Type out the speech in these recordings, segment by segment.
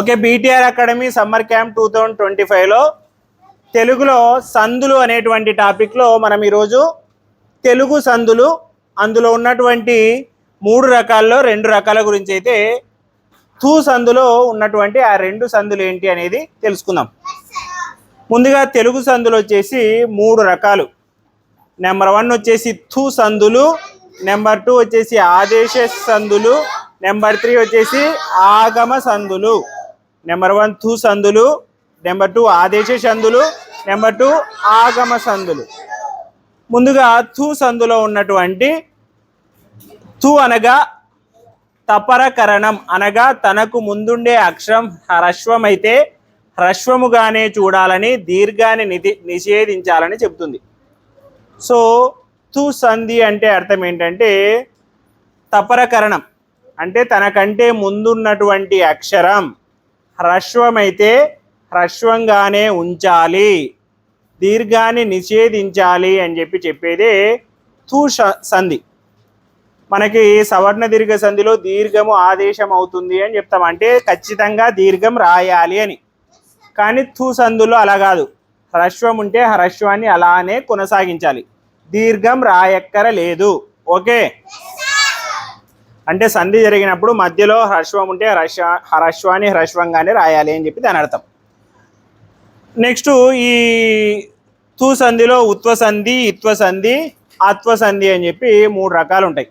Okay BTR academy summer camp two thousand twenty ఫైవ్లో తెలుగులో సందులు అనేటువంటి టాపిక్లో మనం ఈరోజు తెలుగు సందులు అందులో ఉన్నటువంటి మూడు రకాల్లో రెండు రకాల గురించి అయితే తూ సందులో ఉన్నటువంటి ఆ రెండు సందులు ఏంటి అనేది తెలుసుకుందాం. ముందుగా తెలుగు సందులు వచ్చేసి మూడు రకాలు. నెంబర్ వన్ వచ్చేసి తూ సందులు నెంబర్ టూ వచ్చేసి ఆదేశ సందులు నెంబర్ త్రీ వచ్చేసి ఆగమ సందులు. నెంబర్ వన్ తూ సందులు నెంబర్ టూ ఆదేశ సందులు నెంబర్ టూ ఆగమ సందులు. ముందుగా థు సందులో ఉన్నటువంటి తూ అనగా తపరకరణం అనగా తనకు ముందుండే అక్షరం హ్రస్వం అయితే హ్రస్వముగానే చూడాలని దీర్ఘాన్ని నిధి నిషేధించాలని చెబుతుంది. సో తు సంధి అంటే అర్థం ఏంటంటే తపరకరణం. అంటే తనకంటే ముందున్నటువంటి అక్షరం. హ్రస్వమైతే హ్రస్వంగానే ఉంచాలి దీర్ఘాన్ని నిషేధించాలి అని చెప్పి చెప్పేదే తూ సంధి. మనకి సవర్ణ దీర్ఘ సంధిలో దీర్ఘము ఆదేశం అవుతుంది అని చెప్తాం. అంటే ఖచ్చితంగా దీర్ఘం రాయాలి అని. కానీ తూ సందులో అలా కాదు. హ్రస్వం ఉంటే హ్రస్వాన్ని అలానే కొనసాగించాలి. దీర్ఘం రాయక్కర లేదు. ఓకే? అంటే సంధి జరిగినప్పుడు మధ్యలో హ్రస్వం ఉంటే హ్రస్వ హ్రస్వాన్ని హ్రస్వంగానే రాయాలి అని చెప్పి దాని అర్థం. నెక్స్ట్ ఈ తు సంధిలో ఉత్వ సంధి ఇత్వ సంధి ఆత్వ సంధి అని చెప్పి మూడు రకాలు ఉంటాయి.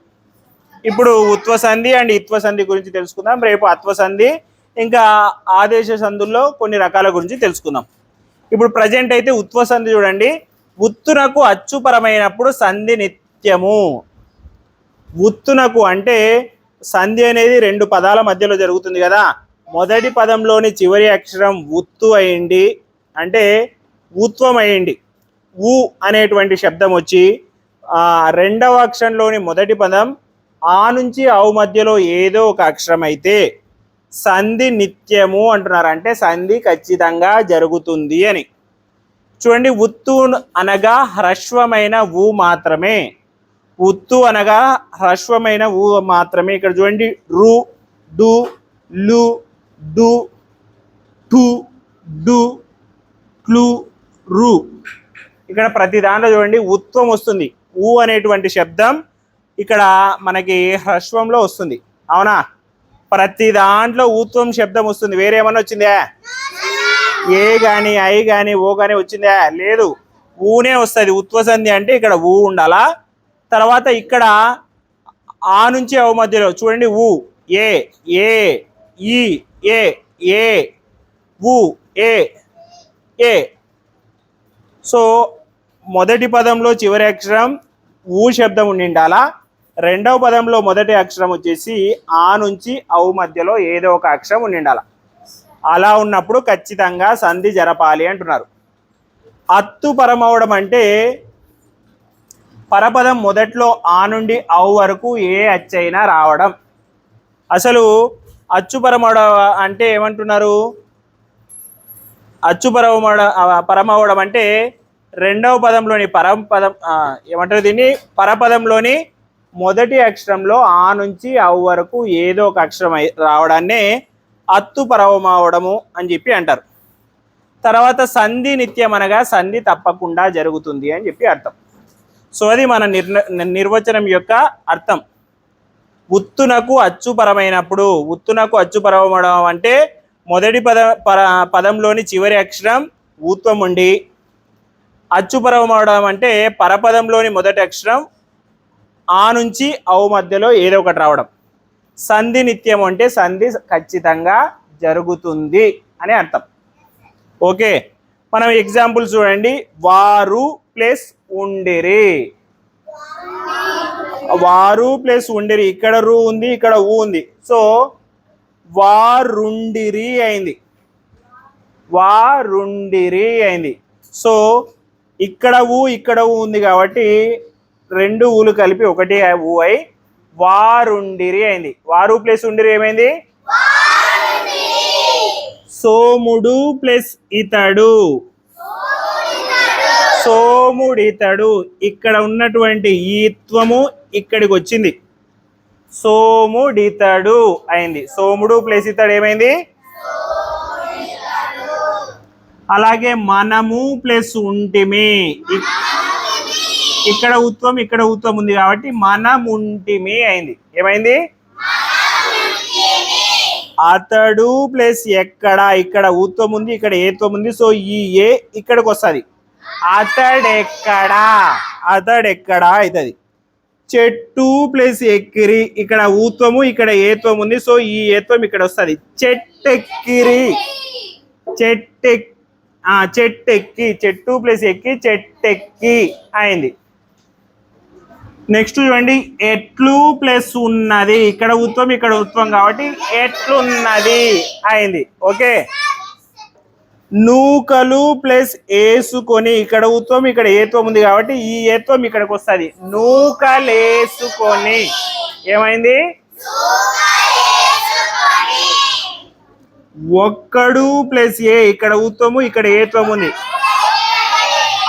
ఇప్పుడు ఉత్వ సంధి అండ్ ఇత్వ సంధి గురించి తెలుసుకుందాం. రేపు అత్వ సంధి ఇంకా ఆదేశ సంధుల్లో కొన్ని రకాల గురించి తెలుసుకుందాం. ఇప్పుడు ప్రజెంట్ అయితే ఉత్వ సంధి చూడండి. ఉత్తునకు అచ్చుపరమైనప్పుడు సంధి నిత్యము. ఉత్తునకు అంటే సంధి అనేది రెండు పదాల మధ్యలో జరుగుతుంది కదా. మొదటి పదంలోని చివరి అక్షరం ఉత్తు అయింది. అంటే ఉత్వం అయింది. ఊ అనేటువంటి శబ్దం వచ్చి రెండవ అక్షరంలోని మొదటి పదం ఆ నుంచి ఆవు మధ్యలో ఏదో ఒక అక్షరం అయితే సంధి నిత్యము అంటున్నారు. అంటే సంధి ఖచ్చితంగా జరుగుతుంది అని. చూడండి ఉత్తు అనగా హ్రస్వమైన ఊ మాత్రమే. ఉత్తు అనగా హ్రస్వమైన ఊ మాత్రమే. ఇక్కడ చూడండి. రు డు లు డు టు డు క్లు రు. ఇక్కడ ప్రతి దాంట్లో చూడండి ఉత్వం వస్తుంది. ఊ అనేటువంటి శబ్దం ఇక్కడ మనకి హ్రస్వంలో వస్తుంది. అవునా? ప్రతి దాంట్లో ఊత్వం శబ్దం వస్తుంది. వేరేమన్నా వచ్చిందా? ఏ కానీ ఐ కానీ ఓ కానీ వచ్చిందా? లేదు. ఊనే వస్తుంది. ఉత్వసంధి అంటే ఇక్కడ ఊ ఉండాలా? తర్వాత ఇక్కడ ఆ నుంచి అవ మధ్యలో చూడండి ఊ ఏ ఏ ఈ ఏ ఏ ఊ ఏ ఏ. సో మొదటి పదంలో చివరి అక్షరం ఊ శబ్దం ఉండి రెండవ పదంలో మొదటి అక్షరం వచ్చేసి ఆ నుంచి ఔ మధ్యలో ఏదో ఒక అక్షరం ఉండిండాల? అలా ఉన్నప్పుడు ఖచ్చితంగా సంధి జరపాలి అంటున్నారు. అత్తు పరమవడం అంటే పరపదం మొదట్లో ఆ నుండి అవు వరకు ఏ అచ్చైనా రావడం. అసలు అచ్చు పరమవడం అంటే ఏమంటున్నారు? అచ్చుపరమడ పరమవడం అంటే రెండవ పదంలోని పరం పదం ఏమంటారు దీన్ని? పరపదంలోని మొదటి అక్షరంలో ఆ నుంచి అవు వరకు ఏదో ఒక అక్షరం రావడాన్నే అత్తు పరవమవడము అని చెప్పి అంటారు. తర్వాత సంధి నిత్యం అనగా సంధి తప్పకుండా జరుగుతుంది అని చెప్పి అర్థం. సో అది మన నిర్ణ నిర్వచనం యొక్క అర్థం. ఉత్తునకు అచ్చుపరమైనప్పుడు ఉత్తునకు అచ్చుపరమడం అంటే మొదటి పద పర పదంలోని చివరి అక్షరం ఊత్వం ఉండి అచ్చుపరమడం అంటే పరపదంలోని మొదటి అక్షరం ఆ నుంచి ఔ మధ్యలో ఏదో ఒకటి రావడం. సంధి నిత్యం అంటే సంధి ఖచ్చితంగా జరుగుతుంది అని అర్థం. ఓకే. మనం ఎగ్జాంపుల్ చూడండి. వారు ప్లస్ ఉండిరి. వారు ప్లస్ ఉండిరి. ఇక్కడ రు ఉంది ఇక్కడ ఊ ఉంది. సో వారుండిరి అయింది. వారుండిరి అయింది. సో ఇక్కడ ఊ ఇక్కడ ఊ ఉంది కాబట్టి రెండు ఊలు కలిపి ఒకటి ఊ అయి వారుండిరి అయింది. వారు ప్లస్ ఉండిరి ఏమైంది? సోముడు ప్లస్ ఇతడు. సోముడితడు. ఇక్కడ ఉన్నటువంటి ఈత్వము ఇక్కడికి వచ్చింది. సోముడితడు అయింది. సోముడు ప్లస్ ఇతడు ఏమైంది? అలాగే మనము ప్లస్ ఉంటిమి. ఇ- ఇక్కడ ఉత్వం ఇక్కడ ఉత్వం ఉంది కాబట్టి మనం అయింది. ఏమైంది? అతడు ప్లస్ ఎక్కడ? ఇక్కడ ఉత్వం ఉంది ఇక్కడ ఏత్వం ఉంది? సో ఈ ఏ ఇక్కడికి వస్తుంది. అతడెక్కడా? అతడెక్కడా అవుతుంది చెట్టు ప్లస్ ఎక్కిరి ఇక్కడ ఊత్వము ఇక్కడ ఏత్వం ఉంది. సో ఈ ఏత్వం ఇక్కడ వస్తుంది. చెట్టెక్కిరి. చెట్టెక్ చెట్టెక్కి. చెట్టు ప్లస్ ఎక్కి చెట్టెక్కి అయింది. నెక్స్ట్ చూడండి. ఎట్లు ప్లస్ ఉన్నది. ఇక్కడ ఉత్వం ఇక్కడ ఉత్వం కాబట్టి ఎట్లున్నది అయింది. ఓకే? నూకలు ప్లస్ ఏసుకొని ఇక్కడ ఉత్వం ఇక్కడ ఏత్వం ఉంది కాబట్టి ఈ ఏత్వం ఇక్కడికి వస్తుంది. నూకలేసుకొని. ఏమైంది? ఒక్కడు ప్లస్ ఏ ఇక్కడ ఉత్వము ఇక్కడ ఏత్వం ఉంది.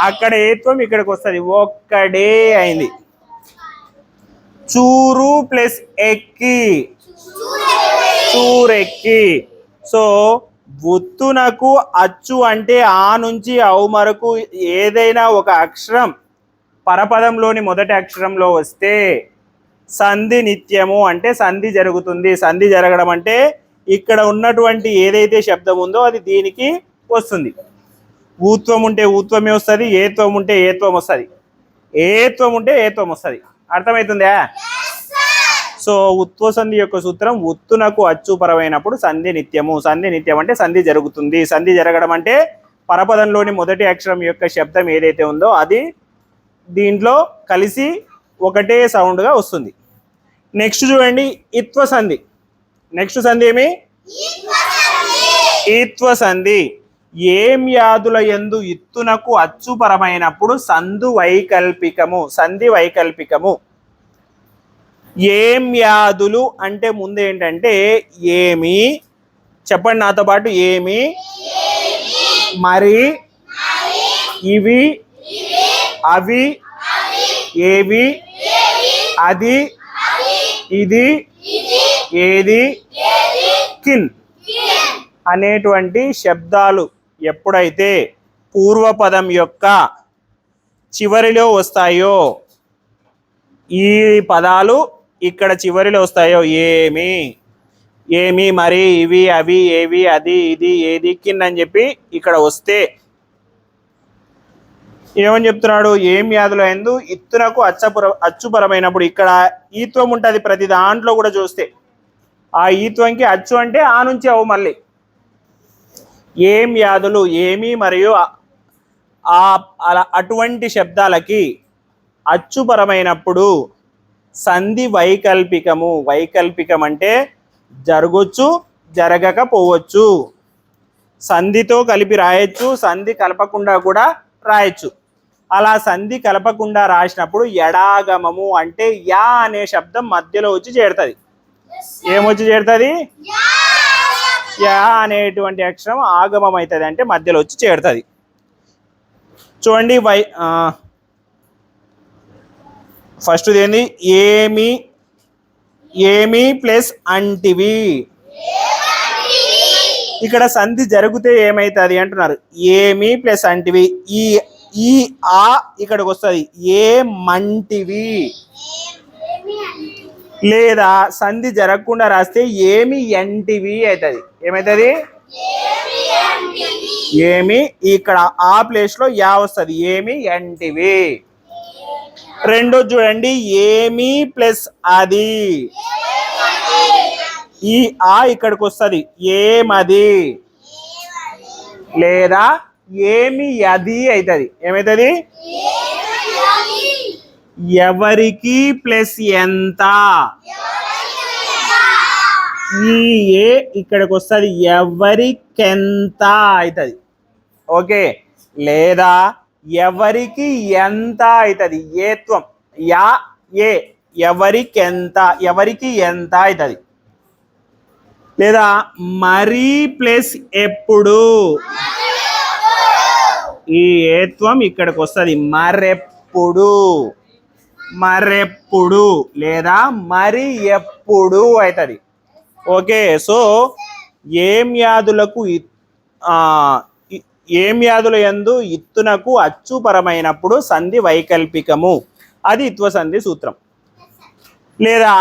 అక్కడ ఏత్వం ఇక్కడికి వస్తుంది. ఒక్కడే అయింది. చూరు ప్లస్ ఎక్కి. చూరెక్కి. సో గుత్తునకు అచ్చు అంటే ఆ నుంచి అవుమరకు ఏదైనా ఒక అక్షరం పరపదంలోని మొదటి అక్షరంలో వస్తే సంధి నిత్యము అంటే సంధి జరుగుతుంది. సంధి జరగడం అంటే ఇక్కడ ఉన్నటువంటి ఏదైతే శబ్దం ఉందో అది దీనికి వస్తుంది. ఊత్వం ఉంటే ఊత్వమే వస్తుంది ఏత్వం ఉంటే ఏత్వం వస్తుంది. ఏత్వం ఉంటే ఏత్వం వస్తుంది. అర్థమవుతుందా? సో ఉత్వ సంధి యొక్క సూత్రం ఉత్తునకు అచ్చుపరమైనప్పుడు సంధి నిత్యము. సంధి నిత్యం అంటే సంధి జరుగుతుంది. సంధి జరగడం అంటే పరపదంలోని మొదటి అక్షరం యొక్క శబ్దం ఏదైతే ఉందో అది దీంట్లో కలిసి ఒకటే సౌండ్గా వస్తుంది. నెక్స్ట్ చూడండి ఇత్వ సంధి నెక్స్ట్ సంధి ఏమి? ఈత్వ సంధి ఏం యాదుల ఎందు ఇత్తునకు అచ్చుపరమైనప్పుడు సంధు వైకల్పికము. సంధి వైకల్పికము. ఏం వ్యాధులు అంటే ముందు ఏంటంటే ఏమి? చెప్పండి నాతో పాటు ఏమి? మరి ఇవి అవి ఏవి? అది ఇది ఏది? కిన్ అనేటువంటి శబ్దాలు ఎప్పుడైతే పూర్వపదం యొక్క చివరిలో వస్తాయో ఈ పదాలు ఇక్కడ చివరిలో వస్తాయో ఏమి? ఏమి మరి? ఇవి అవి ఏవి అది ఇది ఏది కింద అని చెప్పి ఇక్కడ వస్తే ఏమని చెప్తున్నాడు? ఏం వ్యాధులు అయిందో ఇత్తునకు అచ్చపుర అచ్చుపరమైనప్పుడు ఇక్కడ ఈత్వం ఉంటుంది ప్రతి దాంట్లో కూడా చూస్తే. ఆ ఈత్వంకి అచ్చు అంటే ఆ నుంచి అవు మళ్ళీ. ఏం వ్యాధులు ఏమి మరియు ఆ- ఆ అలా అటువంటి శబ్దాలకి అచ్చుపరమైనప్పుడు సంధి వైకల్పికము. వైకల్పికం అంటే జరగొచ్చు జరగకపోవచ్చు. సంధితో కలిపి రాయొచ్చు సంధి కలపకుండా కూడా రాయొచ్చు. అలా సంధి కలపకుండా రాసినప్పుడు ఎడాగమము అంటే యా అనే శబ్దం మధ్యలో వచ్చి చేరుతుంది. ఏమొచ్చి చేరుతుంది? యా అనేటువంటి అక్షరం ఆగమం అవుతుంది అంటే మధ్యలో వచ్చి చేరుతుంది. చూడండి వై ఫస్ట్ ఏంది ఏమి ఏమి ప్లస్ అంటివి. ఇక్కడ సంధి జరిగితే ఏమైతుంది అంటున్నారు. ఏమి ప్లస్ అంటివి. ఈ ఈ ఆ ఇక్కడికి వస్తుంది. ఏ మంటివి. లేదా సంధి జరగకుండా రాస్తే ఏమి ఎంటివి అవుతుంది. ఏమవుతుంది ఏమి ఇక్కడ ఆ ప్లేస్లో యా వస్తుంది. ఏమి ఎంటివి రెండో చూడండి. ఏమి ప్లస్ అది? ఈ ఆ ఇక్కడికి వస్తుంది. ఏమది? లేదా ఏమి అది అవుతుంది ఏమవుతుంది ఎవరికి ప్లస్ ఎంత? ఈ ఏ ఇక్కడికి వస్తుంది. ఎవరికెంత అవుతుంది ఓకే. లేదా ఎవరికి ఎంత అవుతుంది? ఏత్వం యా ఏ. ఎవరికి ఎంత ఎవరికి ఎంత అవుతుంది? లేదా మరి ప్లస్ ఎప్పుడు? ఈ ఏత్వం ఇక్కడికి వస్తుంది? మరెప్పుడు? మరెప్పుడు? లేదా మరి ఎప్పుడు అవుతుంది? ఓకే సో ఏం వ్యాధులకు ఇ- ఏం వ్యాధుల ఎందు ఇత్తునకు అచ్చుపరమైనప్పుడు సంధి వైకల్పికము? అది ఇత్వసంధి సూత్రం. లేదా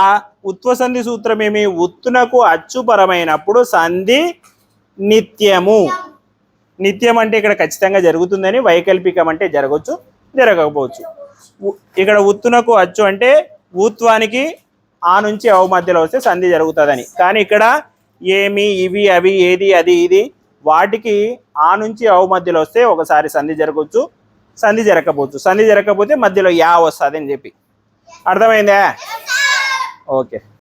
ఉత్వ సంధి సూత్రం ఏమి ఉత్తునకు అచ్చుపరమైనప్పుడు సంధి నిత్యము. నిత్యం అంటే ఇక్కడ ఖచ్చితంగా జరుగుతుందని వైకల్పికం అంటే జరగవచ్చు జరగకపోవచ్చు. ఇక్కడ ఉత్తునకు అచ్చు అంటే ఊత్వానికి ఆ నుంచి అవు మధ్యలో వస్తే సంధి జరుగుతుందని. కానీ ఇక్కడ ఏమి ఇవి అవి ఏది అది ఇది వాటికి ఆ నుంచి అవ మధ్యలో వస్తే ఒకసారి సంధి జరగవచ్చు సంధి జరగకపోవచ్చు. సంధి జరగకపోతే మధ్యలో యా వస్తుంది అని చెప్పి. అర్థమైందా? ఓకే.